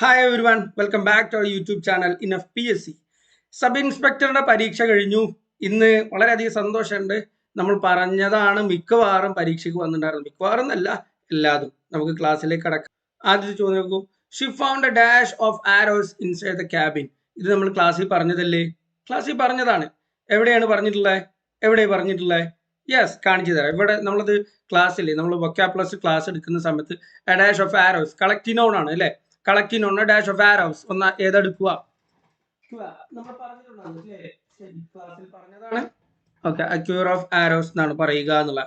Hi everyone welcome back to our YouTube channel in F P S C sub ഇൻസ്പെക്ടറുടെ പരീക്ഷ കഴിഞ്ഞു. ഇന്ന് വളരെയധികം സന്തോഷമുണ്ട്. നമ്മൾ പറഞ്ഞതാണ് മിക്കവാറും പരീക്ഷയ്ക്ക് വന്നിട്ടുണ്ടായിരുന്നു മിക്കവാറും എന്നല്ല എല്ലാതും. നമുക്ക് ക്ലാസ്സിലേക്ക് കടക്കാം. ആദ്യത്തെ ചോദ്യം നോക്കൂ. She found a dash of arrows inside the cabin ഇത് നമ്മൾ ക്ലാസ്സിൽ പറഞ്ഞതല്ലേ? ക്ലാസ്സിൽ പറഞ്ഞതാണ്. എവിടെയാണ് പറഞ്ഞിട്ടുള്ളത്? എവിടെ പറഞ്ഞിട്ടുള്ളത്? യെസ് കാണിച്ചു തരാം. ഇവിടെ നമ്മളത് ക്ലാസ്സിൽ നമ്മൾ വൊക്കാ പ്ലസ് ക്ലാസ് എടുക്കുന്ന സമയത്ത് എ ഡാഷ് ഓഫ് ആരോസ് കളക്റ്റിനോൺ ആണ് അല്ലേ? കളക്റ്റിംഗ് ഒന്ന് ഡാഷ് ഓഫ് വെയർ ഹൗസ് ഒന്ന് ഏതെടുക്കുക? നമ്മൾ പറഞ്ഞതാണ്. ഓക്കെ അക്യൂർ ഓഫ് ആരോസ് എന്നാണ് പറയുക എന്നുള്ള.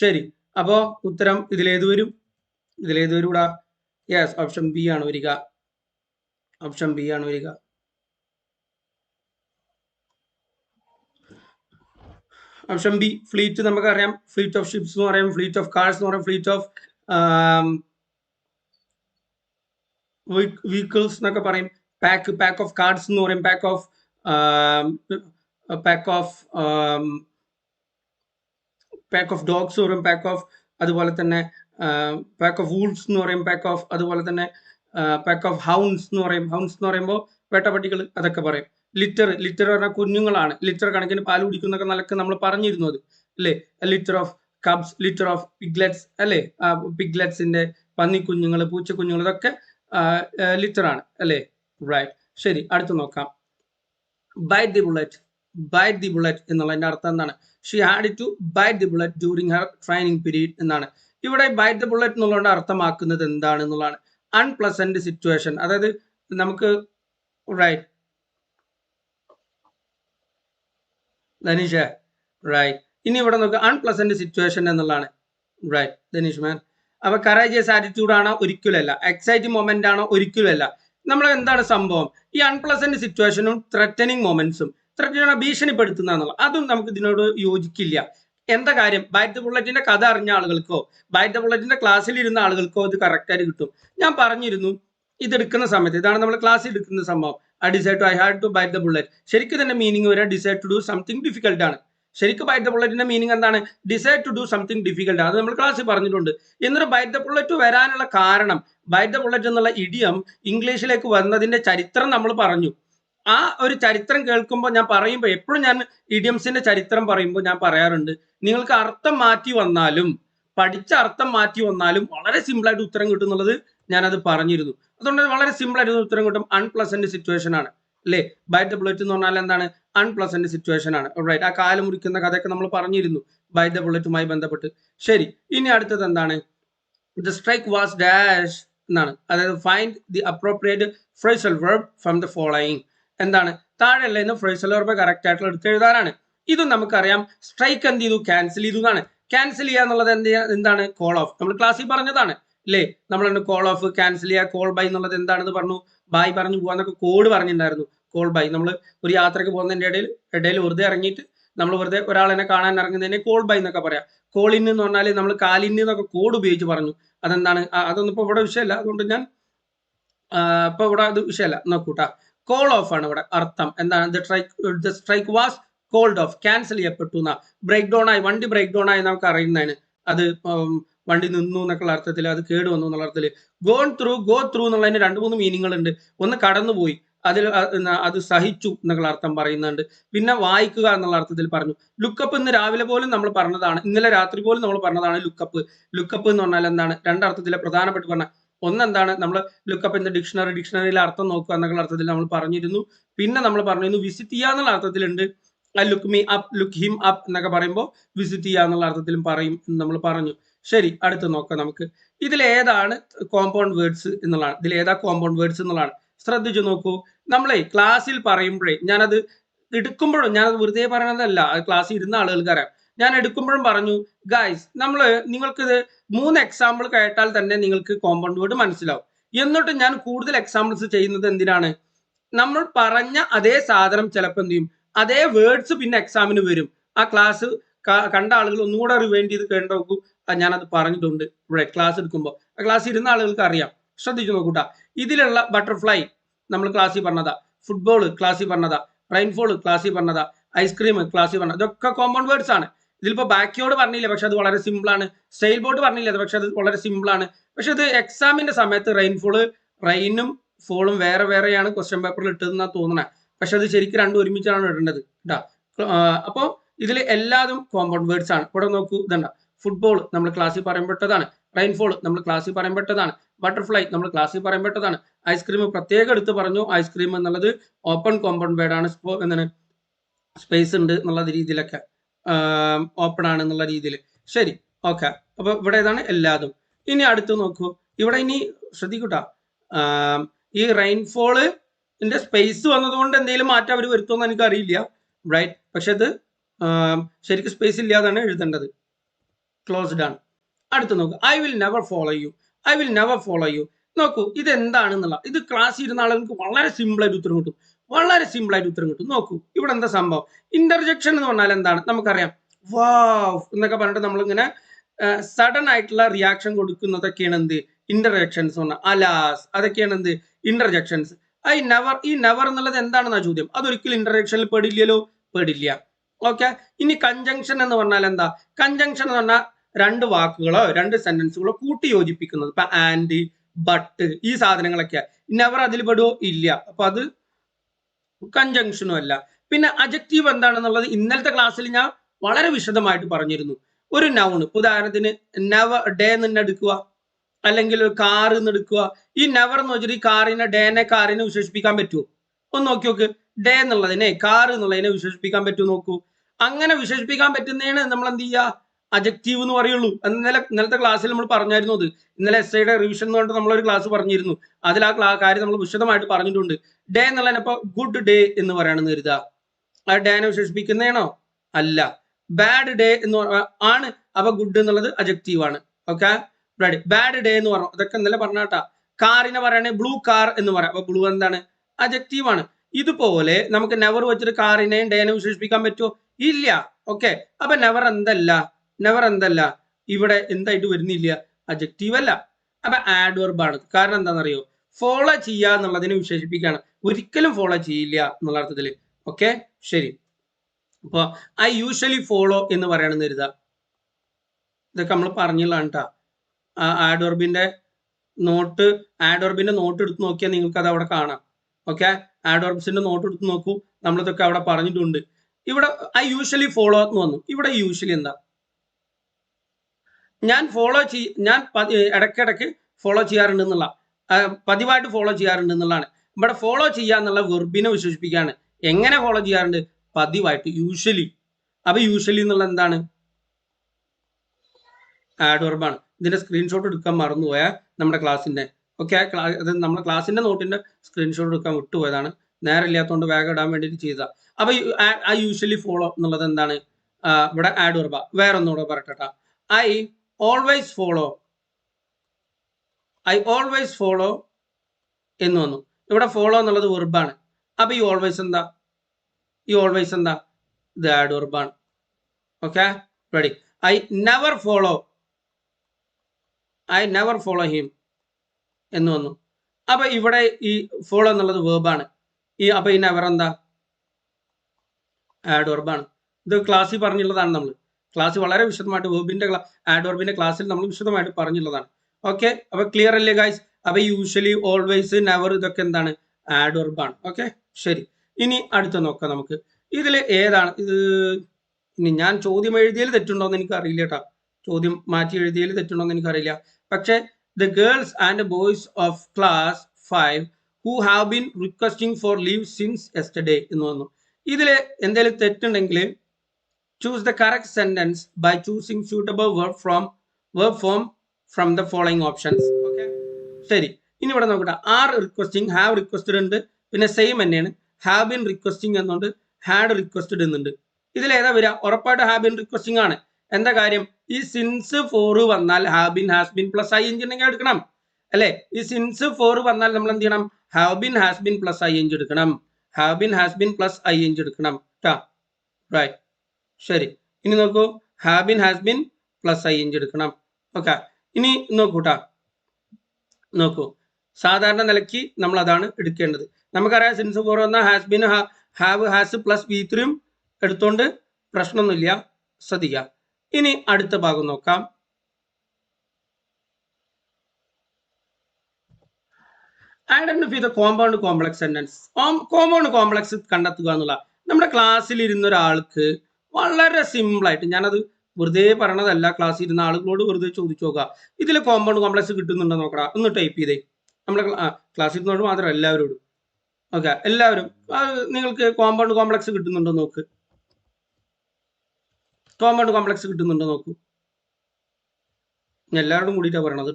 ശരി അപ്പോ ഉത്തരം ഇതിലേത് വരും? ഇതിലേത് വരും ഇവിടെ യെസ് ഓപ്ഷൻ ബി ആണ് വരിക. ഓപ്ഷൻ ബി ആണ് വരിക. ഓപ്ഷൻ ബി ഫ്ലീറ്റ് നമുക്കറിയാം. ഫ്ലീറ്റ് ഓഫ് ഷിപ്സ് എന്ന് പറയാം. ഫ്ലീറ്റ് ഓഫ് കാർസ് എന്ന് പറയാം. ഫ്ലീറ്റ് ഓഫ് വെഹിക്കിൾസ് എന്നൊക്കെ പറയും. പാക്ക് പാക്ക് ഓഫ് കാർഡ്സ് എന്ന് പറയും. Pack of pack of pack of dogs പറയും. പാക്ക് ഓഫ് അതുപോലെ തന്നെ പാക്ക് ഓഫ് വൂൾസ് എന്ന് പറയും. പാക്ക് ഓഫ് അതുപോലെ തന്നെ പാക്ക് ഓഫ് ഹൗൺസ് എന്ന് പറയും. ഹൗൺസ് എന്ന് പറയുമ്പോൾ വേട്ടപ്പട്ടികൾ അതൊക്കെ പറയും. ലിറ്റർ ലിറ്റർ പറഞ്ഞാൽ കുഞ്ഞുങ്ങളാണ്. ലിറ്റർ കണക്കിന് പാൽ കുടിക്കുന്നൊക്കെ നിലയ്ക്ക് നമ്മൾ പറഞ്ഞിരുന്നു അത്. അല്ലേ? Litter of cubs litter of piglets അല്ലേ? പിഗ്ലെറ്റ്സിന്റെ പന്നി കുഞ്ഞുങ്ങൾ പൂച്ച പൂച്ചക്കുഞ്ഞുങ്ങൾ ഇതൊക്കെ ലിറ്റർ ആണ് അല്ലേ? റൈറ്റ് ശരി അടുത്ത് നോക്കാം. Bite the bullet bite the bullet എന്നുള്ളതിന്റെ അർത്ഥം എന്താണ്? She had to bite the bullet during her training period എന്നാണ്. ഇവിടെ ബൈറ്റ് ദി ബുള്ളറ്റ് എന്നുള്ളതുകൊണ്ട് അർത്ഥമാക്കുന്നത് എന്താണ് എന്നുള്ളതാണ്. അൺപ്ലസന്റ് സിറ്റുവേഷൻ അതായത് നമുക്ക് റൈറ്റ് ധനീഷ റൈറ്റ് ഇനി ഇവിടെ നോക്കുക അൺപ്ലസന്റ് സിറ്റുവേഷൻ എന്നുള്ളതാണ്. റൈറ്റ് ധനീഷ് മാൻ അപ്പൊ കറേജിയസ് ആറ്റിറ്റ്യൂഡ് ആണോ? ഒരിക്കലല്ല എക്സൈറ്റ് മൊമെന്റ് ആണോ? ഒരിക്കലല്ല നമ്മൾ എന്താണ് സംഭവം? ഈ അൺപ്ലസന്റ് സിറ്റുവേഷനും ത്രെറ്റനിങ് മൊമെന്റ്സും ത്രെറ്റനിങ് ഭീഷണിപ്പെടുത്തുന്ന എന്നുള്ളത് അതും നമുക്ക് ഇതിനോട് യോജിക്കില്ല. എന്താ കാര്യം? ബൈറ്റ് ബുള്ളറ്റിന്റെ കഥ അറിഞ്ഞ ആളുകൾക്കോ ബൈറ്റ് ബുള്ളറ്റിന്റെ ക്ലാസ്സിൽ ഇരുന്ന ആളുകൾക്കോ ഇത് കറക്റ്റായിട്ട് കിട്ടും. ഞാൻ പറഞ്ഞിരുന്നു ഇതെടുക്കുന്ന സമയത്ത് ഇതാണ് നമ്മൾ ക്ലാസ്സിൽ എടുക്കുന്ന സംഭവം. I decide to I had to bite the bullet ശരിക്കും തന്നെ മീനിങ് വരെ decide to do something difficult ആണ്. ശരിക്കും ബൈറ്റ് ദ ബുള്ളറ്റിന്റെ മീനിങ് എന്താണ്? Decide to do something difficult അത് നമ്മൾ ക്ലാസ്സിൽ പറഞ്ഞിട്ടുണ്ട്. എന്നിട്ട് ബൈറ്റ് ദ ബുള്ളറ്റ് വരാനുള്ള കാരണം ബൈറ്റ് ദ ബുള്ളറ്റ് എന്നുള്ള ഇഡിയം ഇംഗ്ലീഷിലേക്ക് വന്നതിന്റെ ചരിത്രം നമ്മൾ പറഞ്ഞു. ആ ഒരു ചരിത്രം കേൾക്കുമ്പോൾ ഞാൻ പറയുമ്പോൾ എപ്പോഴും ഞാൻ ഇഡിയംസിന്റെ ചരിത്രം പറയുമ്പോൾ ഞാൻ പറയാറുണ്ട്. നിങ്ങൾക്ക് അർത്ഥം മാറ്റി വന്നാലും പഠിച്ച അർത്ഥം മാറ്റി വന്നാലും വളരെ സിമ്പിളായിട്ട് ഉത്തരം കിട്ടും എന്നുള്ളത് ഞാനത് പറഞ്ഞിരുന്നു. അതുകൊണ്ട് വളരെ സിമ്പിൾ ആയിട്ട് ഉത്തരം കിട്ടും. അൺപ്ലസന്റ് സിറ്റുവേഷൻ ആണ്. അല്ലേ ബൈ ദ ബുള്ളറ്റ് എന്ന് പറഞ്ഞാൽ എന്താണ്? അൺപ്ലസന്റ് സിറ്റുവേഷൻ ആണ്. റൈറ്റ് ആ കാലം മുറിക്കുന്ന കഥയൊക്കെ നമ്മൾ പറഞ്ഞിരുന്നു. ബൈ ദ ബുള്ളറ്റുമായി ബന്ധപ്പെട്ട്. ശരി. ഇനി അടുത്തത് എന്താണ്? ദ സ്ട്രൈക്ക് വാസ് ഡാഷ് എന്നാണ്. അതായത് find the appropriate phrasal verb from the following എന്താണ്? താഴെയുള്ള നിന്ന് ഫ്രൈസൽ വെർബ് കറക്റ്റ് ആയിട്ടുള്ള എടുത്ത് എഴുതാനാണ്. ഇതും നമുക്കറിയാം. സ്ട്രൈക്ക് എന്ത് ചെയ്തു? ക്യാൻസൽ ചെയ്തു എന്നാണ്. ക്യാൻസൽ ചെയ്യുക എന്നുള്ളത് എന്ത് എന്താണ്? കോൾ ഓഫ് നമ്മൾ ക്ലാസ്സിൽ പറഞ്ഞതാണ്. അല്ലേ നമ്മൾ കോൾ ഓഫ് ക്യാൻസൽ ചെയ്യുക കോൾ ബൈ എന്നുള്ളത് എന്താണെന്ന് പറഞ്ഞു? ബൈ പറഞ്ഞു പോകാന്നൊക്കെ കോഡ് പറഞ്ഞിട്ടുണ്ടായിരുന്നു കോൾ ബൈ നമ്മൾ ഒരു യാത്രയ്ക്ക് പോകുന്നതിന്റെ ഇടയിൽ ഇടയിൽ വെറുതെ ഇറങ്ങിയിട്ട് നമ്മൾ വെറുതെ ഒരാളെന്നെ കാണാൻ ഇറങ്ങുന്നതിനെ കോൾ ബൈ എന്നൊക്കെ പറയാം. കോൾ ഇൻ എന്ന് പറഞ്ഞാൽ നമ്മൾ കാലിൻ എന്നൊക്കെ കോഡ് ഉപയോഗിച്ച് പറഞ്ഞു. അതെന്താണ്? അതൊന്നും ഇപ്പോൾ ഇവിടെ വിഷയമല്ല അതുകൊണ്ട് ഞാൻ ഇപ്പൊ ഇവിടെ അത് വിഷയമല്ല നോക്കൂട്ടാ. കോൾ ഓഫ് ആണ് ഇവിടെ അർത്ഥം. എന്താണ്? The strike the strike was called off cancel ചെയ്യപ്പെട്ടു എന്നാ ബ്രേക്ക് ഡൗൺ ആയി. വണ്ടി ബ്രേക്ക് ഡൗൺ ആയി നമുക്ക് അറിയുന്നതാണ് അത് വണ്ടി നിന്നു എന്നൊക്കെയുള്ള അർത്ഥത്തിൽ അത് കേട് വന്നു എന്നുള്ള അർത്ഥത്തിൽ ഗോൺ ത്രൂ ഗോ ത്രൂ എന്നുള്ളതിന് രണ്ട് മൂന്ന് മീനിങ്ങൾ ഉണ്ട് ഒന്ന് കടന്നുപോയി. അതിൽ അത് സഹിച്ചു എന്നുള്ള അർത്ഥം പറയുന്നുണ്ട്. പിന്നെ വായിക്കുക എന്നുള്ള അർത്ഥത്തിൽ പറഞ്ഞു. ലുക്കപ്പ് ഇന്ന് രാവിലെ പോലും നമ്മൾ പറഞ്ഞതാണ്. ഇന്നലെ രാത്രി പോലും നമ്മൾ പറഞ്ഞതാണ് ലുക്കപ്പ് ലുക്കപ്പ് എന്ന് പറഞ്ഞാൽ എന്താണ്? രണ്ടർത്ഥത്തിലെ പ്രധാനപ്പെട്ട് പറഞ്ഞ ഒന്നെന്താണ്? നമ്മൾ ലുക്കപ്പ് ഇൻ ഡിക്ഷണറി ഡിക്ഷണറിയിലെ അർത്ഥം നോക്കുക എന്നുള്ള അർത്ഥത്തിൽ നമ്മൾ പറഞ്ഞിരുന്നു. പിന്നെ നമ്മൾ പറഞ്ഞിരുന്നു വിസിറ്റ് ചെയ്യുക എന്നുള്ള അർത്ഥത്തിലുണ്ട്. Look me up look him up എന്നൊക്കെ പറയുമ്പോൾ വിസിറ്റ് ചെയ്യുക എന്നുള്ള അർത്ഥത്തിലും പറയും എന്ന് നമ്മൾ പറഞ്ഞു. ശരി അടുത്ത് നോക്കാം നമുക്ക്. ഇതിൽ ഏതാണ് കോമ്പൗണ്ട് വേർഡ്സ് എന്നുള്ളതാണ്. ഇതിൽ ഏതാ കോമ്പൗണ്ട് വേർഡ്സ് എന്നുള്ളതാണ്. ശ്രദ്ധിച്ചു നോക്കൂ. നമ്മളെ ക്ലാസ്സിൽ പറയുമ്പോഴേ ഞാനത് എടുക്കുമ്പോഴും ഞാനത് വെറുതെ പറയണതല്ല. അത് ക്ലാസ്സിൽ ഇരുന്ന ആളുകൾക്ക് അറിയാം ഞാൻ എടുക്കുമ്പോഴും പറഞ്ഞു ഗായ്സ് നമ്മൾ നിങ്ങൾക്കിത് മൂന്ന് എക്സാമ്പിൾ കേട്ടാൽ തന്നെ നിങ്ങൾക്ക് കോമ്പൗണ്ട് വേർഡ് മനസ്സിലാവും. എന്നിട്ട് ഞാൻ കൂടുതൽ എക്സാമ്പിൾസ് ചെയ്യുന്നത് എന്തിനാണ്? നമ്മൾ പറഞ്ഞ അതേ സാധനം ചിലപ്പോൾ എന്ത് ചെയ്യും? അതേ വേർഡ്സ് പിന്നെ എക്സാമിന് വരും. ആ ക്ലാസ് കണ്ട ആളുകൾ ഒന്നുകൂടെ റിവൈൻഡ് ചെയ്ത് കേട്ട നോക്കൂ ഞാനത് പറഞ്ഞിട്ടുണ്ട് ഇവിടെ ക്ലാസ് എടുക്കുമ്പോൾ ക്ലാസ് ഇരുന്ന ആളുകൾക്ക് അറിയാം. ശ്രദ്ധിച്ചു നോക്കൂട്ടാ ഇതിലുള്ള ബട്ടർഫ്ലൈ നമ്മൾ ക്ലാസ്സിൽ പറഞ്ഞതാ. ഫുട്ബോൾ ക്ലാസ്സിൽ പറഞ്ഞതാ. റെയിൻഫോൾ ക്ലാസ്സിൽ പറഞ്ഞതാ. ഐസ്ക്രീം ക്ലാസ്സിൽ പറഞ്ഞത്. ഇതൊക്കെ കോമ്പൗണ്ട് വേർഡ്സ് ആണ്. ഇതിലിപ്പോ ബാക്കിയോട് പറഞ്ഞില്ല പക്ഷെ അത് വളരെ സിമ്പിൾ ആണ്. സെയിൽ ബോട്ട് പറഞ്ഞില്ല പക്ഷെ അത് വളരെ സിമ്പിൾ ആണ്. പക്ഷെ ഇത് എക്സാമിന്റെ സമയത്ത് റെയിൻഫോൾ റെയിനും ഫോളും വേറെ വേറെയാണ് ക്വസ്റ്റ്യൻ പേപ്പറിൽ ഇട്ടതെന്നാണ് തോന്നണേ. പക്ഷെ അത് ശരിക്കും രണ്ടും ഒരുമിച്ചാണ് ഇടേണ്ടത്. കേട്ടോ? അപ്പോൾ ഇതിൽ എല്ലാതും കോമ്പൗണ്ട് വേർഡ്സ് ആണ്. ഇവിടെ നോക്കൂ ഇതണ്ട? ഫുട്ബോൾ നമ്മൾ ക്ലാസ്സിൽ പറയപ്പെട്ടതാണ്. റെയിൻഫോൾ നമ്മൾ ക്ലാസ്സിൽ പറയപ്പെട്ടതാണ്. ബട്ടർഫ്ലൈ നമ്മൾ ക്ലാസ്സിൽ പറയപ്പെട്ടതാണ്. ഐസ്ക്രീം പ്രത്യേകം എടുത്ത് പറഞ്ഞു ഐസ്ക്രീം എന്നുള്ളത് ഓപ്പൺ കോമ്പൗണ്ട് വേർഡ് ആണ്. സ്പോ എന്താണ്? സ്പേസ് ഉണ്ട് എന്നുള്ള രീതിയിലൊക്കെ. ഓപ്പൺ ആണ് എന്നുള്ള രീതിയിൽ ശരി ഓക്കെ അപ്പൊ ഇവിടെ ഇതാണ് എല്ലാതും. ഇനി അടുത്ത് നോക്കൂ. ഇവിടെ ഇനി ശ്രദ്ധിക്കൂട്ടാ. ഈ റെയിൻഫോൾ ഇതിന്റെ സ്പേസ് വന്നതുകൊണ്ട് എന്തെങ്കിലും മാറ്റം അവർ വരുത്തുമെന്ന് എനിക്ക് അറിയില്ല റൈറ്റ് പക്ഷെ ആം, ശരിക്കും സ്പേസ് ഇല്ലാതാണ് എഴുതേണ്ടത്. ക്ലോസ്ഡ് ആണ്. അടുത്ത് നോക്കുക I will never follow you I will never follow you നോക്കൂ ഇത് എന്താണെന്നുള്ള ഇത് ക്ലാസ് ഇരുന്ന ആളുകൾക്ക് വളരെ സിമ്പിൾ ആയിട്ട് ഉത്തരം കിട്ടും. വളരെ സിമ്പിൾ ആയിട്ട് ഉത്തരം കിട്ടും. നോക്കൂ ഇവിടെ എന്താ സംഭവം? ഇന്റർജെക്ഷൻ എന്ന് പറഞ്ഞാൽ എന്താണ്? നമുക്കറിയാം. വാവ് എന്നൊക്കെ പറഞ്ഞിട്ട് നമ്മളിങ്ങനെ സഡൻ ആയിട്ടുള്ള റിയാക്ഷൻ കൊടുക്കുന്നതൊക്കെയാണ് എന്ത്? ഇന്റർജെക്ഷൻസ് പറഞ്ഞാൽ. അലാസ് അതൊക്കെയാണ് എന്ത്? ഇന്റർജെക്ഷൻസ് ഐ നെവർ ഈ നെവർ എന്നുള്ളത് എന്താണെന്നാ ചോദ്യം? അതൊരിക്കലും ഇന്റർജെക്ഷനിൽ പെടില്ലല്ലോ? പെടില്ല. ഓക്കെ ഇനി കഞ്ചങ്ഷൻ എന്ന് പറഞ്ഞാൽ എന്താ? കഞ്ചങ്ഷൻ എന്ന് പറഞ്ഞാൽ രണ്ട് വാക്കുകളോ രണ്ട് സെന്റൻസുകളോ കൂട്ടി യോജിപ്പിക്കുന്നത് ഇപ്പൊ ആൻഡ് ബട്ട് ഈ സാധനങ്ങളൊക്കെ നെവർ അതിൽ പെടുവോ? ഇല്ല. അപ്പൊ അത് കഞ്ചങ്ഷനും അല്ല. പിന്നെ അജക്റ്റീവ് എന്താണെന്നുള്ളത് ഇന്നലത്തെ ക്ലാസ്സിൽ ഞാൻ വളരെ വിശദമായിട്ട് പറഞ്ഞിരുന്നു. ഒരു നൗണ് ഉദാഹരണത്തിന് നവ ഡേ നിന്ന് എടുക്കുക. അല്ലെങ്കിൽ ഒരു കാർ എന്ന് എടുക്കുക. ഈ നവർ എന്ന് വെച്ചിട്ട് ഈ കാറിനെ ഡേനെ കാറിനെ വിശേഷിപ്പിക്കാൻ പറ്റുമോ ഒന്ന് നോക്കി നോക്ക്. ഡേ എന്നുള്ളതിനെ കാർ എന്നുള്ളതിനെ വിശേഷിപ്പിക്കാൻ പറ്റുമോ നോക്കൂ. അങ്ങനെ വിശേഷിപ്പിക്കാൻ പറ്റുന്നതാണ് നമ്മൾ എന്ത് ചെയ്യുക? അജക്റ്റീവ് എന്ന് പറയുള്ളൂ. ഇന്നലെ ഇന്നലത്തെ ക്ലാസ്സിൽ നമ്മൾ പറഞ്ഞായിരുന്നു അത്. ഇന്നലെ എസ് ഐയുടെ റിവിഷൻ എന്ന് പറഞ്ഞിട്ട് നമ്മളൊരു ക്ലാസ് പറഞ്ഞിരുന്നു. അതിൽ ആ കാര്യം നമ്മൾ വിശദമായിട്ട് പറഞ്ഞിട്ടുണ്ട്. ഡേ എന്നുള്ളതിനെ ഇപ്പൊ ഗുഡ് ഡേ എന്ന് പറയുകയാണെന്ന് കരുതുക. ആ ഡേനെ വിശേഷിപ്പിക്കുന്നതാണോ? അല്ല. ബാഡ് ഡേ എന്ന് ആണ്. അപ്പൊ ഗുഡ് എന്നുള്ളത് അജക്റ്റീവ് ആണ്. ഓക്കെ ബാഡ് ഡേ എന്ന് പറഞ്ഞു. അതൊക്കെ ഇന്നലെ പറഞ്ഞാട്ടാ കാറിനെ പറയുകയാണെങ്കിൽ ബ്ലൂ കാർ എന്ന് പറയാം. അപ്പൊ ബ്ലൂ എന്താണ്? അജക്റ്റീവ് ആണ്. ഇതുപോലെ നമുക്ക് നെവർ വെച്ചിട്ട് കാറിനെയും ഡേനെ വിശേഷിപ്പിക്കാൻ പറ്റുമോ? ഇല്ല. ഓക്കെ അപ്പൊ നെവർ എന്തല്ല? നെവർ എന്തല്ല? ഇവിടെ എന്തായിട്ട് വരുന്നില്ല? അജക്റ്റീവ് അല്ല. അപ്പൊ ആണ്. കാരണം എന്താണെന്നറിയോ? ഫോളോ ചെയ്യുക എന്നുള്ളതിനെ വിശേഷിപ്പിക്കുകയാണ്. ഒരിക്കലും ഫോളോ ചെയ്യില്ല എന്നുള്ള അർത്ഥത്തിൽ ഓക്കെ ശരി. അപ്പൊ ഐ യൂഷ്വലി ഫോളോ എന്ന് പറയണമെന്ന് കരുതാ ഇതൊക്കെ നമ്മൾ പറഞ്ഞുള്ളതാണ് കേട്ടോ ആ ആഡോർബിന്റെ നോട്ട് ആഡോർബിന്റെ നോട്ട് എടുത്ത് നോക്കിയാൽ നിങ്ങൾക്ക് അത് അവിടെ കാണാം. ഓക്കെ ആഡോർബ്സിന്റെ നോട്ട് എടുത്ത് നോക്കൂ. നമ്മളിതൊക്കെ അവിടെ പറഞ്ഞിട്ടുണ്ട്. ഇവിടെ ഐ യൂഷ്വലി ഫോളോ എന്ന് വന്നു. ഇവിടെ യൂഷ്വലി എന്താ? ഞാൻ ഫോളോ ചെയ് ഞാൻ ഇടയ്ക്കിടയ്ക്ക് ഫോളോ ചെയ്യാറുണ്ട് എന്നുള്ള പതിവായിട്ട് ഫോളോ ചെയ്യാറുണ്ട് എന്നുള്ളതാണ് ഇവിടെ ഫോളോ ചെയ്യുക എന്നുള്ള വെർബിനെ വിശേഷിപ്പിക്കുകയാണ്. എങ്ങനെ ഫോളോ ചെയ്യാറുണ്ട്? പതിവായിട്ട് യൂഷ്വലി അപ്പൊ യൂഷ്വലി എന്നുള്ള എന്താണ്? ആഡ് വെർബാണ് ഇതിന്റെ സ്ക്രീൻഷോട്ട് എടുക്കാൻ മറന്നുപോയ നമ്മുടെ ക്ലാസ്സിന്റെ ഓക്കെ നമ്മുടെ ക്ലാസ്സിന്റെ നോട്ടിന്റെ സ്ക്രീൻഷോട്ട് എടുക്കാൻ വിട്ടുപോയതാണ്. നേരെ ഇല്ലാത്തതുകൊണ്ട് വേഗം ഇടാൻ വേണ്ടിയിട്ട് ചെയ്തതാ അപ്പൊ ഐ യൂഷ്വലി ഫോളോ എന്നുള്ളത് എന്താണ്? ഇവിടെ ആഡ് ഉറപ്പ വേറെ ഒന്നുകൂടെ പറയട്ടെ I always follow I always follow എന്ന് വന്നു. ഇവിടെ ഫോളോ എന്നുള്ളത് വെർബാണ് അപ്പൊ ഈ ഓൾവേസ് എന്താ? ഈ ഓൾവേസ് എന്താ? ഇത് ആഡ് വെർബാണ് okay ready I never follow I never follow him എന്ന് വന്നു. അപ്പൊ ഇവിടെ ഈ ഫോളോ എന്നുള്ളത് വേർബാണ് ഈ അപ്പൊ ഈ നെവർ എന്താ? ആഡ് വെർബാണ് ഇത് ക്ലാസ്സിൽ പറഞ്ഞുള്ളതാണ് നമ്മൾ ക്ലാസ് വളരെ വിശദമായിട്ട് ആഡ് വെർബിന്റെ ക്ലാസ്സിൽ നമ്മൾ വിശദമായിട്ട് പറഞ്ഞുള്ളതാണ് ഓക്കെ അപ്പൊ ക്ലിയർ അല്ലേ ഗായ്സ് അപ്പൊ യൂഷ്വലി ഓൾവേസ് നെവർ ഇതൊക്കെ എന്താണ്? ആഡ് വെർബാണ് ഓക്കെ ശരി. ഇനി അടുത്ത നോക്കാം നമുക്ക്. ഇതിൽ ഏതാണ്? ഇത് ഇനി ഞാൻ ചോദ്യം എഴുതിയതിൽ തെറ്റുണ്ടോ എന്ന് എനിക്ക് അറിയില്ല കേട്ടോ. ചോദ്യം മാറ്റി എഴുതിയതിൽ തെറ്റുണ്ടോ എന്ന് എനിക്കറിയില്ല. പക്ഷേ the girls and boys of class five who have been requesting for leave since yesterday എന്ന് വന്നു. ഇതിൽ എന്തെങ്കിലും തെറ്റുണ്ടെങ്കിൽ choose the correct sentence by choosing suitable verb from verb form from the following options okay ശരി. ഇനി ഇവിടെ നോക്കട്ടെ. R requesting have requested ഉണ്ട്. പിന്നെ സെയിം തന്നെയാണ്. ഹാവ് ബിൻ റിക്വസ്റ്റിംഗ് എന്നുണ്ട്. ഹാഡ് റിക്വസ്റ്റഡ് എന്നുണ്ട്. ഇതിൽ ഏതാ വരിക? ഉറപ്പായിട്ട് ഹാവ് ബിൻ റിക്വസ്റ്റിംഗ് ആണ്. എന്താ കാര്യം? ഈ സിൻസ് ഫോർ വന്നാൽ have been has been plus I എഞ്ചിനെങ്കിൽ എടുക്കണം. അല്ലെ? ഈ സിൻസ് ഫോർ വന്നാൽ നമ്മൾ എന്ത് ചെയ്യണം? Have been has been plus ing എടുക്കണം. Have been has been plus ing എടുക്കണം. റൈറ്റ് ശരി. ഇനി നോക്കൂ. Have been has been plus ing എടുക്കണം. ഓക്കെ. ഇനി നോക്കൂട്ടാ നോക്കൂ. സാധാരണ നിലയ്ക്ക് നമ്മൾ അതാണ് എടുക്കേണ്ടത്. നമുക്കറിയാം സിൻസ് ഫോർ വന്ന has been have has plus V ത്രീയും എടുത്തോണ്ട് പ്രശ്നമൊന്നുമില്ല. ശ്രദ്ധിക്കാം. ഇനി അടുത്ത ഭാഗം നോക്കാം. Identify the compound complex sentence compound complex കണ്ടെത്തുക എന്നുള്ള നമ്മുടെ ക്ലാസ്സിൽ ഇരുന്ന ഒരാൾക്ക് വളരെ സിമ്പിൾ ആയിട്ട് ഞാനത് വെറുതെ പറയണതല്ല. ക്ലാസ്സിൽ ഇരുന്ന ആളുകളോട് വെറുതെ ചോദിച്ചു നോക്കുക. ഇതിൽ കോമ്പൗണ്ട് കോംപ്ലക്സ് കിട്ടുന്നുണ്ടോ നോക്കടാ. ഒന്ന് ടൈപ്പ് ചെയ്തേ. നമ്മുടെ ക്ലാസ്സിൽ ഇരുന്നോട് മാത്രം എല്ലാവരോടും. ഓക്കെ എല്ലാവരും. നിങ്ങൾക്ക് കോമ്പൗണ്ട് കോംപ്ലക്സ് കിട്ടുന്നുണ്ടോ നോക്ക്. കോമ്പൗണ്ട് കോംപ്ലക്സ് കിട്ടുന്നുണ്ടോ നോക്കൂ. എല്ലാവരോടും കൂടിയിട്ടാണ് പറയണത്.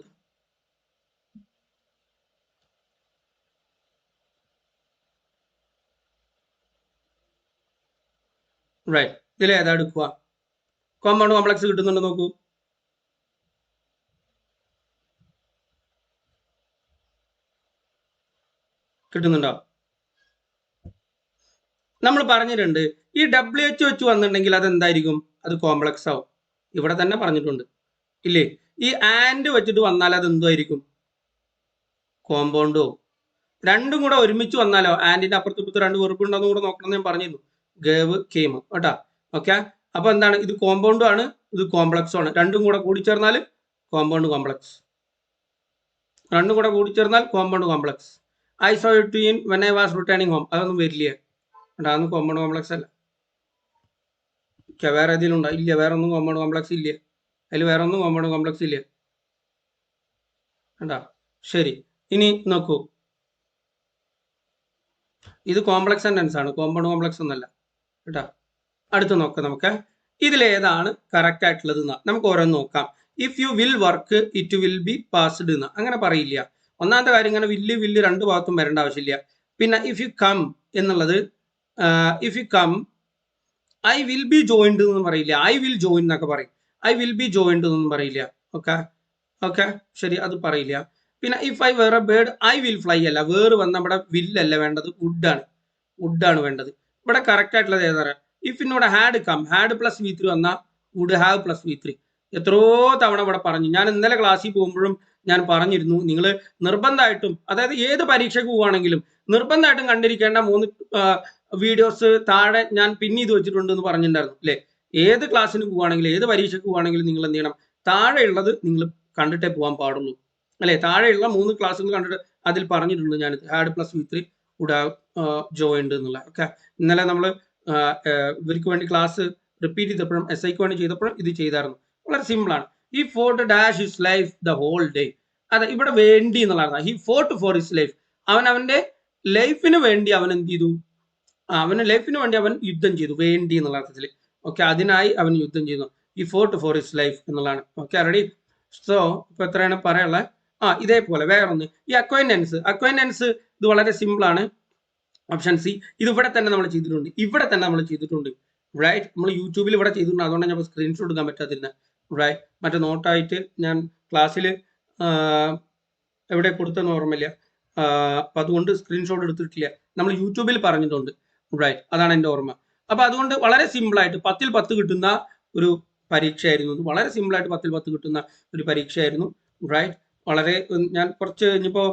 റൈറ്റ് ഇതിൽ ഏതാ എടുക്കുക? കോമ്പൗണ്ട് കോംപ്ലക്സ് കിട്ടുന്നുണ്ട് നോക്കൂ. കിട്ടുന്നുണ്ടോ? നമ്മൾ പറഞ്ഞിട്ടുണ്ട് ഈ ഡബ്ല്യു എച്ച് വെച്ച് വന്നിട്ടുണ്ടെങ്കിൽ അത് എന്തായിരിക്കും അത് കോംപ്ലക്സ് ആവും. ഇവിടെ തന്നെ പറഞ്ഞിട്ടുണ്ട്. ഇല്ലേ? ഈ ആൻഡ് വെച്ചിട്ട് വന്നാൽ അത് എന്തുമായിരിക്കും കോമ്പൗണ്ടോ രണ്ടും കൂടെ ഒരുമിച്ച് വന്നാലോ? ആൻഡിന്റെ അപ്പുറത്ത് ഇപ്പുറത്ത് രണ്ട് വെറുപ്പുണ്ടെന്നും കൂടെ നോക്കണം ഞാൻ പറഞ്ഞിരുന്നു. ഗേവ് കെയിം കേട്ടാ? ഓക്കെ? അപ്പൊ എന്താണ്? ഇത് കോമ്പൗണ്ടും ആണ് ഇത് കോംപ്ലക്സും ആണ്. രണ്ടും കൂടെ കൂടിച്ചേർന്നാൽ കോമ്പൗണ്ട് കോംപ്ലക്സ് രണ്ടും കൂടെ കൂടിച്ചേർന്നാൽ compound complex I saw it in when I was returning home അതൊന്നും വരില്ല. കേട്ടോ അതൊന്നും കോമ്പൗണ്ട് കോംപ്ലക്സ് അല്ല. വേറെ ഏതെങ്കിലും ഉണ്ടോ? ഇല്ല വേറെ ഒന്നും കോമ്പൗണ്ട് കോംപ്ലക്സ് ഇല്ല. അതിൽ വേറെ ഒന്നും കോമ്പൗണ്ട് കോംപ്ലക്സ് ഇല്ല. കേട്ടാ ശരി. ഇനി നോക്കൂ. ഇത് കോംപ്ലക്സ് സെന്റൻസ് ആണ്. കോമ്പൗണ്ട് കോംപ്ലക്സ് ഒന്നല്ല. കേട്ടോ. അടുത്ത് നോക്കാം നമുക്ക്. ഇതിലേതാണ് കറക്റ്റ് ആയിട്ടുള്ളത് നമുക്ക് ഓരോന്ന് നോക്കാം. If you will work it will be passed എന്ന്. അങ്ങനെ പറയില്ല. ഒന്നാമത്തെ കാര്യം ഇങ്ങനെ വില്ല് വില്ല് രണ്ട് ഭാഗത്തും വരേണ്ട ആവശ്യമില്ല. പിന്നെ ഇഫ് യു കം എന്നുള്ളത് if you come I will be joined എന്നൊന്നും പറയില്ല. ഐ വിൽ ജോയിൻ എന്നൊക്കെ പറയും. ഐ വിൽ ബി ജോയിൻഡ് എന്നൊന്നും പറയില്ല. ഓക്കെ ഓക്കെ ശരി അത് പറയില്ല. പിന്നെ if I were a bird I will fly അല്ല. വേറെ വന്ന നമ്മുടെ വില്ലല്ല വേണ്ടത്. വുഡാണ് വുഡാണ് വേണ്ടത്. ഇവിടെ കറക്റ്റ് ആയിട്ടുള്ളത് ഏതാ പറയാ? ഇഫ് ഇന്നോട് had come had plus V three വന്നാൽ would have plus V three എത്രയോ തവണ ഇവിടെ പറഞ്ഞു. ഞാൻ ഇന്നലെ ക്ലാസ്സിൽ പോകുമ്പോഴും ഞാൻ പറഞ്ഞിരുന്നു നിങ്ങൾ നിർബന്ധമായിട്ടും അതായത് ഏത് പരീക്ഷയ്ക്ക് പോവുകയാണെങ്കിലും നിർബന്ധമായിട്ടും കണ്ടിരിക്കേണ്ട മൂന്ന് വീഡിയോസ് താഴെ ഞാൻ പിന്നെ ഇത് വെച്ചിട്ടുണ്ട് എന്ന് പറഞ്ഞിട്ടുണ്ടായിരുന്നു അല്ലേ? ഏത് ക്ലാസ്സിന് പോവുകയാണെങ്കിലും ഏത് പരീക്ഷയ്ക്ക് പോവുകയാണെങ്കിലും നിങ്ങൾ എന്ത് ചെയ്യണം? താഴെയുള്ളത് നിങ്ങൾ കണ്ടിട്ടേ പോകാൻ പാടുള്ളൂ അല്ലെ? താഴെയുള്ള മൂന്ന് ക്ലാസ്സുകൾ കണ്ടിട്ട് അതിൽ പറഞ്ഞിട്ടുണ്ട് ഞാൻ had plus V three would have joined എന്നുള്ള ഓക്കെ ഇന്നലെ നമ്മൾ ഇവർക്ക് വേണ്ടി ക്ലാസ് റിപ്പീറ്റ് ചെയ്തപ്പോഴും എസ് ഐക്ക് വേണ്ടി ചെയ്തപ്പോഴും ഇത് ചെയ്തായിരുന്നു. വളരെ ആണ്. ഈ fought dash is life the whole day അതെ ഇവിടെ വേണ്ടി എന്നുള്ളതാണ്. He fought for his life അവൻ അവന്റെ ലൈഫിന് വേണ്ടി അവൻ എന്ത് ചെയ്തു? അവന് ലൈഫിന് വേണ്ടി അവൻ യുദ്ധം ചെയ്തു. വേണ്ടി എന്നുള്ള അർത്ഥത്തിൽ. ഓക്കെ അതിനായി അവൻ യുദ്ധം ചെയ്തു ഈ ഫോർട്ട് ഫോർ ഹിസ് ലൈഫ് എന്നുള്ളതാണ്. ഓക്കെ റെഡി സോ ഇപ്പൊ എത്രയാണ് പറയാനുള്ളത്? ആ ഇതേപോലെ വേറെ ഒന്ന് ഈ അക്വൈനൻസ് അക്വൈന്റൻസ് ഇത് വളരെ സിമ്പിൾ ആണ്. ഓപ്ഷൻ സി ഇത് ഇവിടെ തന്നെ നമ്മൾ ചെയ്തിട്ടുണ്ട്. ഇവിടെ തന്നെ നമ്മൾ ചെയ്തിട്ടുണ്ട്. റൈറ്റ് നമ്മൾ യൂട്യൂബിൽ ഇവിടെ ചെയ്തിട്ടുണ്ട്. അതുകൊണ്ടാണ് ഞാൻ സ്ക്രീൻഷോട്ട് എടുക്കാൻ പറ്റാതിരുന്നത് റൈറ്റ് മറ്റേ നോട്ടായിട്ട് ഞാൻ ക്ലാസ്സിൽ എവിടെ കൊടുത്തെന്ന് ഓർമ്മയില്ല. അപ്പം അതുകൊണ്ട് സ്ക്രീൻഷോട്ട് എടുത്തിട്ടില്ല. നമ്മൾ യൂട്യൂബിൽ പറഞ്ഞിട്ടുണ്ട്. റൈറ്റ് അതാണ് എന്റെ ഓർമ്മ. അപ്പം അതുകൊണ്ട് വളരെ സിമ്പിളായിട്ട് പത്തിൽ പത്ത് കിട്ടുന്ന ഒരു പരീക്ഷയായിരുന്നു ഇത്. വളരെ സിമ്പിളായിട്ട് പത്തിൽ പത്ത് കിട്ടുന്ന ഒരു പരീക്ഷയായിരുന്നു. റൈറ്റ് വളരെ ഞാൻ കുറച്ച് ഇനിയിപ്പോൾ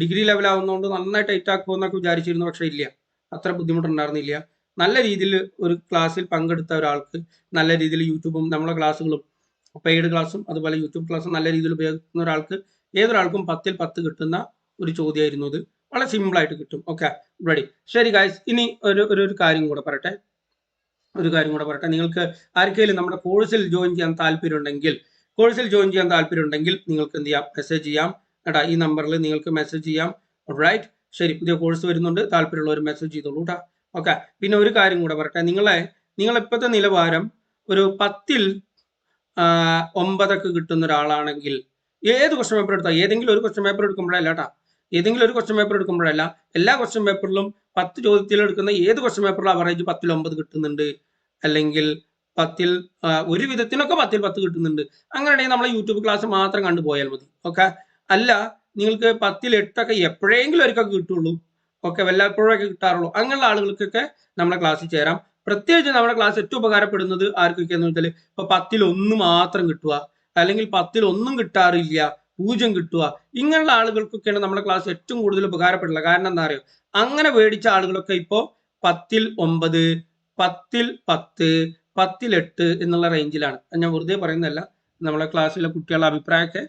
ഡിഗ്രി ലെവൽ ലെവലാവുന്നതുകൊണ്ട് നന്നായിട്ട് ടൈറ്റ് ആക്കുമെന്നൊക്കെ വിചാരിച്ചിരുന്നു പക്ഷേ ഇല്ല. അത്ര ബുദ്ധിമുട്ടുണ്ടായിരുന്നില്ല. നല്ല രീതിയിൽ ഒരു ക്ലാസ്സിൽ പങ്കെടുത്ത ഒരാൾക്ക് നല്ല രീതിയിൽ യൂട്യൂബും നമ്മളെ ക്ലാസ്സുകളും പെയ്ഡ് ക്ലാസ്സും അതുപോലെ യൂട്യൂബ് ക്ലാസ്സും നല്ല രീതിയിൽ ഉപയോഗിക്കുന്ന ഒരാൾക്ക് ഏതൊരാൾക്കും പത്തിൽ പത്ത് കിട്ടുന്ന ഒരു ചോദ്യമായിരുന്നു ഇത് വളരെ സിമ്പിളായിട്ട് കിട്ടും. ഓക്കെ റെഡി ശരി ഗായ്സ് ഇനി ഒരു ഒരു കാര്യം കൂടെ പറയട്ടെ. ഒരു കാര്യം കൂടെ പറയട്ടെ. നിങ്ങൾക്ക് ആർക്കെങ്കിലും നമ്മുടെ കോഴ്സിൽ ജോയിൻ ചെയ്യാൻ താല്പര്യം ഉണ്ടെങ്കിൽ കോഴ്സിൽ ജോയിൻ ചെയ്യാൻ താല്പര്യം ഉണ്ടെങ്കിൽ നിങ്ങൾക്ക് എന്ത് ചെയ്യാം? മെസ്സേജ് ചെയ്യാം. കേട്ടാ ഈ നമ്പറിൽ നിങ്ങൾക്ക് മെസ്സേജ് ചെയ്യാം. റൈറ്റ് ശരി പുതിയ കോഴ്സ് വരുന്നുണ്ട്. താല്പര്യമുള്ളവർ മെസ്സേജ് ചെയ്തോളൂ കേട്ടോ ഓക്കെ പിന്നെ ഒരു കാര്യം കൂടെ പറയട്ടെ. നിങ്ങളെ നിങ്ങൾ ഇപ്പോഴത്തെ നിലവാരം ഒരു പത്തിൽ ഒമ്പതൊക്കെ കിട്ടുന്ന ഒരാളാണെങ്കിൽ ഏത് ക്വസ്റ്റ്യൻ പേപ്പർ എടുത്താൽ ഏതെങ്കിലും ഒരു ക്വസ്റ്റ്യൻ പേപ്പർ എടുക്കുമ്പോഴല്ല കേട്ടോ ഏതെങ്കിലും ഒരു ക്വസ്റ്റ്യൻ പേപ്പർ എടുക്കുമ്പോഴല്ല. എല്ലാ ക്വസ്റ്റ്യൻ പേപ്പറിലും പത്ത് ചോദ്യത്തിൽ എടുക്കുന്ന ഏത് ക്വസ്റ്റ്യൻ പേപ്പറിലും അവറേജ് പത്തിൽ ഒമ്പത് കിട്ടുന്നുണ്ട്. അല്ലെങ്കിൽ പത്തിൽ ഒരു വിധത്തിനൊക്കെ പത്തിൽ പത്ത് കിട്ടുന്നുണ്ട്. അങ്ങനെയാണെങ്കിൽ നമ്മൾ യൂട്യൂബ് ക്ലാസ് മാത്രം കണ്ടുപോയാൽ മതി. ഓക്കെ അല്ല നിങ്ങൾക്ക് പത്തിൽ എട്ടൊക്കെ എപ്പോഴെങ്കിലും ഒരിക്കൽ കിട്ടുള്ളൂ. ഓക്കെ വല്ലപ്പോഴൊക്കെ കിട്ടാറുള്ളൂ. അങ്ങനെയുള്ള ആളുകൾക്കൊക്കെ നമ്മളെ ക്ലാസ്സിൽ ചേരാം. പ്രത്യേകിച്ച് നമ്മുടെ ക്ലാസ് ഏറ്റവും ഉപകാരപ്പെടുന്നത് ആർക്കൊക്കെ എന്ന് വെച്ചാൽ ഇപ്പൊ പത്തിൽ ഒന്ന് മാത്രം കിട്ടുക. അല്ലെങ്കിൽ പത്തിൽ ഒന്നും കിട്ടാറില്ല. പൂജ്യം കിട്ടുക. ഇങ്ങനെയുള്ള ആളുകൾക്കൊക്കെയാണ് നമ്മുടെ ക്ലാസ് ഏറ്റവും കൂടുതൽ ഉപകാരപ്പെടില്ല കാരണം എന്താ പറയുക അങ്ങനെ മേടിച്ച ആളുകളൊക്കെ ഇപ്പോ പത്തിൽ ഒമ്പത് പത്തിൽ പത്ത് പത്തിൽ എട്ട് എന്നുള്ള റേഞ്ചിലാണ് ഞാൻ വെറുതെ പറയുന്നതല്ല. നമ്മളെ ക്ലാസ്സിലെ കുട്ടികളുടെ അഭിപ്രായമൊക്കെ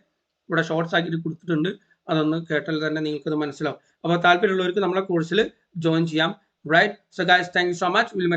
ഇവിടെ ഷോർട്സ് ആക്കിയിട്ട് കൊടുത്തിട്ടുണ്ട്. അതൊന്ന് കേട്ടാൽ തന്നെ നിങ്ങൾക്ക് ഇത് മനസ്സിലാവും. അപ്പോൾ താല്പര്യമുള്ളവർക്ക് നമ്മളെ കോഴ്സിൽ ജോയിൻ ചെയ്യാം. Right so guys thank you so much will